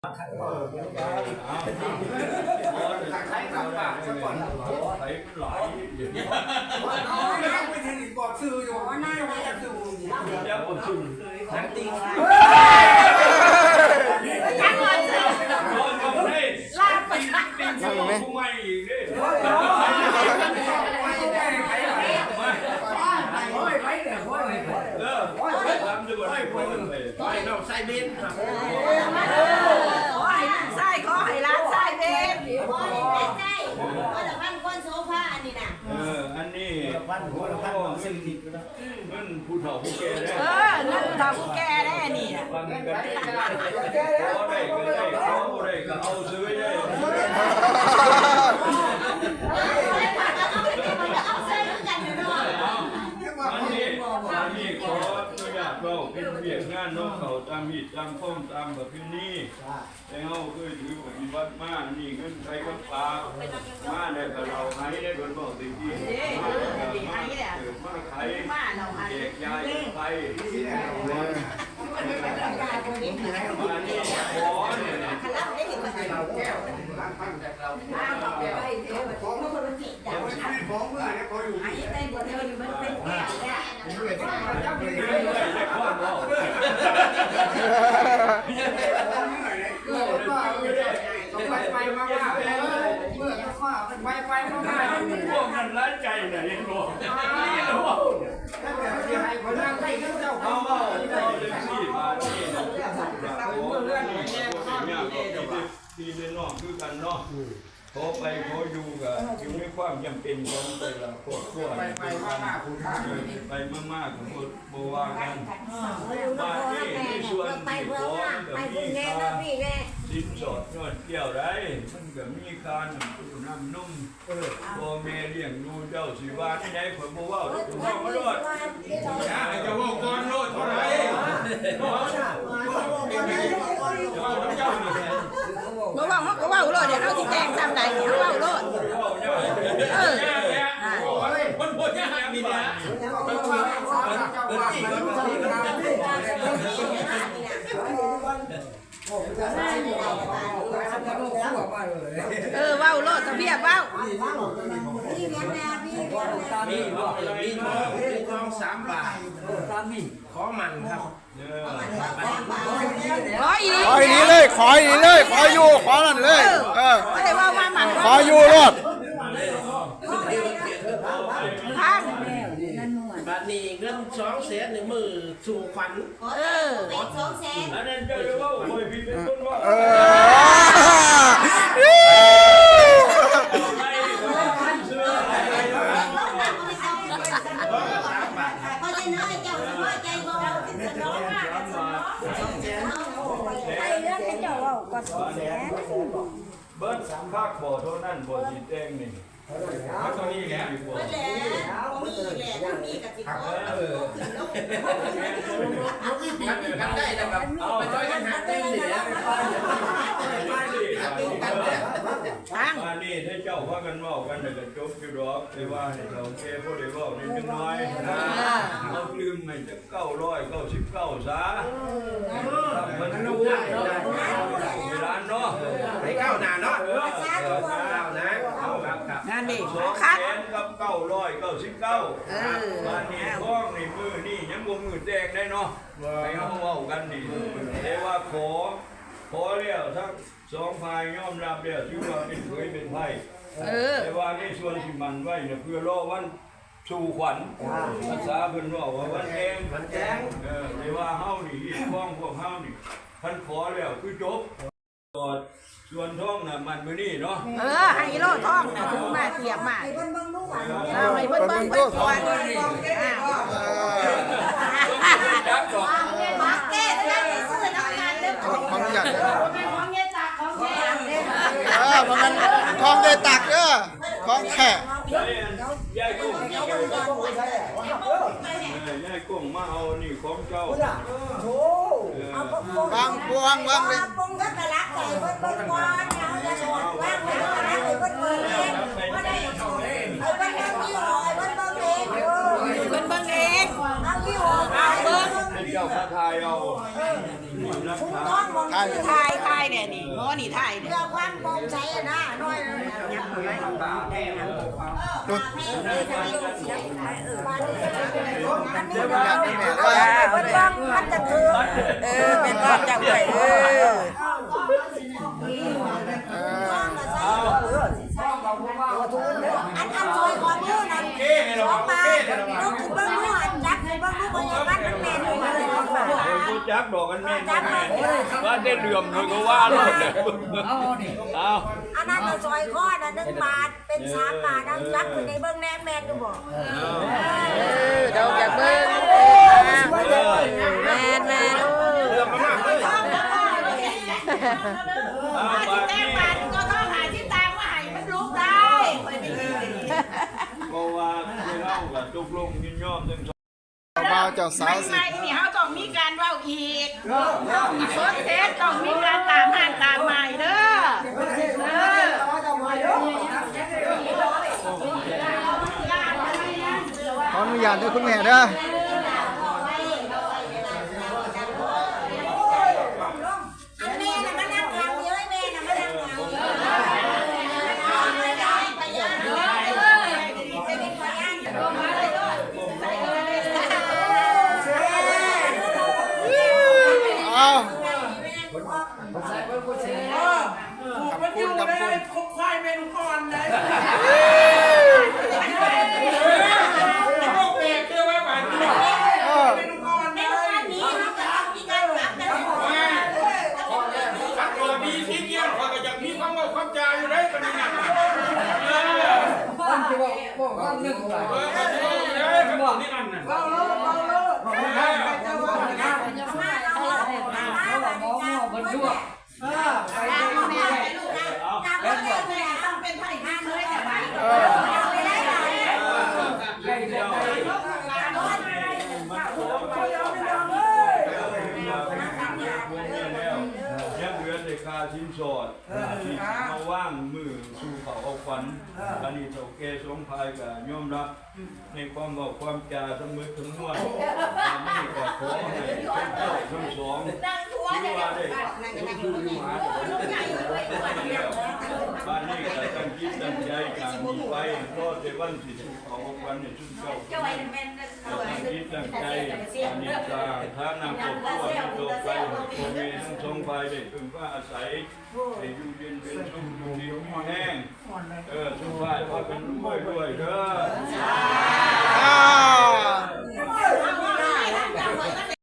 ใช้คำปากซะก่อนใช้หลอย่างนี้เอาแล้วไปถึงบอกซื้ออยู่ว่าหน้าไม่จะซื้อเดี๋ยวผมชุนหนังติง ยังก่อนสิ โดนเขาได้ ลากไป ติงติงผู้ใหม่อีกดิ โอ้ยไปเดี๋ยวโอ้ย เออทำจะบ่ได้ผลเลย ไปน้องใส่เบนครับ ขอให้ใส่ขอให้ร้านใส่เด็ก โอ้ยไม่ใช่ว่าแต่พันก้นโซฟาอันนี้น่ะ เอออันนี้ พันหัวพัน สิ่งที่มันผู้เฒ่าผู้แก่ได้เออนั่นทำแกแน่นี่น่ะฟังกันได้ขอได้ก็ได้ขอบ่ได้ก็เอาซื้อได้ เอาใส่ด้วยกันเนาะ อันนี้อันนี้ขออนุญาตเราเป็นเวียกงานเนาะเขาตามมีตามข้อมตามแบบนี้แต่เฮาเคยถือปฏิบัติมานี่เงินใช้กับปลามาได้กับเราให้ได้โดนบอกตะกี้มาเกิดมาไขมาเราให้แจกยายไขมานี่ขอเนี่ยคณะได้เห็นว่าเราแก้ฝ้างพันแต่เราเอาไปเดี๋ยวของมันติดดาวของมือเนี่ยพออยู่ไอ้เต้นบนเธออยู่มันเป็นแก้วเนี่ย ไม่ได้ได้ข้อเรา ไปไปมามาเมื่อข้าไปไปมามาพวกนั้นร้ายใจไหนบอกถ้าแบบที่ให้คนนั่งให้เจ้าเอาเขาเอาเอาเลยสี่บาทนี่ขอเรื่องนี้ขอเป็นยากก็ที่ที่นอกคือกันเนาะ ขอไปขออยู่กับอยู่ในความจำเป็นของแต่ละครอบครัวไปไปมามาคุณท่าไปมากๆของบว่ากันมาที่ที่ชวนที่พื่อขอกับไปมีคุณแน่ค่านะสินสอดยอดเกี่ยวได้มันก็มีค่าน้ำน้ำนุ่มพ่อแม่เลี้ยงดูเจ้าสิวาที่ไหนข่อยบ่เว้าเว้ามาโลดจะว่าก่อนโลดเท่าไหร่ บ่ว่าเขาก็ว่าโลดเดี๋ยวเขาสิแจ้งตามใดเขาว่าโลดเออ มันบ่ยากมีเนี่ย เออว่าวโลดตะเบียบว่าวพี่เลี้ยงแน่พี่เลี้ยงแน่มีบอกมีทองมีทองสามบาทขอมันครับขออีกขออย่างนี้เลยขออีนี้เลยขออยู่ขอนั่นเลยเออขออยู่รอด สองแสนหนึ่งมือสู่ขวัญเออเป็นสองแสนอันนั้นเจ้าจะว่าข่อยพี่เป็นคนว่าเออเพราะฉะนั้นเจ้าสบายใจบ่เราถึงจะร้องไห้ไปเรื่องให้เจ้าว่าก็แสนเบิ้ลภาคบ่เท่านั้นบ่สิแจ้งนี่ ตัวนี้แหละก็แล้วมีแหละถ้ามีกับสิขอขึ้นแล้วกันได้นะครับไปช่วยกันหาเต็มเหรียญทางมานี่ถ้าเจ้าพากันเว้ากันน่ะก็จบอยู่ดอกแต่ว่าให้เราแค่บ่ได้เว้านิดนึงน้อยเอาลืมไม่จะ999ซะมันรู้เวลาเนาะ ไปก้าวหน้าเนาะ เออ ก้าวนะเอาครับ ครับงานดิสองคัดแสนกับเก้าร้อยเก้าสิบเก้าเออ บ้านนี้ท้องนี่มือนี่ยังบ่มือแดงได้เนาะไปเอาเว้ากันนี่แต่ว่าขอ ขอแล้วทั้งสองฝ่ายยอมรับแล้วที่ว่าเป็นเคยเป็นไพ่เออ แต่ว่าในส่วนที่มันไว้เนี่ยเพื่อรอวันสู่ขวัญภาษาเพิ่นว่าว่าวันแดงมันแจ้งเออแต่ว่าเฮานี่อีกพ้องพวกเฮานี่ท่านขอแล้วคือจบตอด ส่วนท้องน่ะมันมื้อนี้เนาะเออให้โลดท้องน่ะถือมาเทียบมาเอาให้เบิ่งเบิ่งเบิ่งก่อนอ้าวจักดอกมาแก้แล้วนี่ซื้อน้ำมันเด้อขอขออนุญาตเด้อของเงี้ยจากของแท้เด้อเออเพราะงั้นทองได้ตักเด้อของแท้ยายยายกุ้งยายกุ้งมาเอานี่ของเจ้าวางพวงวางเลย เบิ่งเบิ่งก่อนเอาจะสอนว่างไว้ตะลักใจเบิ่งเบิ่เองบ่ได้เอาเบิ่าพี่หอยเบิ่งเบิ่งเองเออเบิ่งเบิ่องเอาพี่หอยเอาเบิ่งให้เจ้าพระทายเอาเรักคุ้มษาท้องมองคือทายทายเนี่ยนี่หมอนี่ทายเนี่ยเพื่อความโปร่งใสอะนะน้อยนะยับไปได้นะอันนี้เราเพิ่นบังมันจะคือเออเป็นรอบจังไว้เออ เออ อันอันช่วยของมือนั้นสองมาลูกคือเบิ้งลูกอันจักคือเบิ้งลูกบริวารมันแม่นอยู่มาเลยครับ ไอ้กู จักดอกกันแม่นแม่ว่าได้เหลื่อมเลยก็ว่าโลดเลยเอาอันนั้นเราซอยข้อนะหนึ่งบาทเป็นสามบาทอันจักคือในเบิ้งแน่แม่นอยู่บ่เออดอกจากเบิ่งอ่าแม่นแม่นโอ้เอามาบาที่ดแต้นี้มบาทก็ต้องหาที่ตามมาให้มันลุกได้ก็ว่าให้เรากับตกลงยินยอมทั้งสองเจ้าบ่าวเจ้าสาไม่วสิไม่นี่เขาต้องมีการเว้าอี กโซนเทสต้องมีการตามห่างตามใหม่เด้อเออขออนุญาตด้วยคุณแม่เด้อนแม่น่ะมานั่งทำเยอะแม่น่ะมานั่งทำไม่ได้ไปย่างจะมีขอย่าง เอามันอยู่ในคบควายเมนูก่อนเลยเออเมนูก่อนในโรงงานนี้เขาจองมีการรับกันมีที่เกี่ยวข้องกับอย่างนี้ความว่าความจาอยู่ได้กันนี่นะเออเออก็สิอยู่ได้กันบอกนี่นั่นน่ะ ต้องเป็นไผ่ห้ามเลยแต่ว่าเออยังเหลือแต่ค่าชิ้นสอดที่มาว่างมือสู่เขาเอาขวัญอันนี้เจ้าแก่สงภายกับยอมรับ ในความบอกความจาทั้งมือทั้งมวลอันนี้ก็ขอให้ทั้ง เจ้าทั้งสองที่ว่าได้คือหาบ้านนี้ก็ตั้งจิตตั้งใจการมีไปก็จะวันสิเขาเอาขวัญในชุดเจ้าตั้งจิตตั้งใจอานิจจาถ้านำครอบครัวให้โตไปพ่อแม่ทั้งสองฝ่ายได้พึ่งพาอาศัยให้อยู่เย็นเป็นสุขอยู่ดีมีแห้งเออทุกฝ่ายพากันรวยด้วยเด้อ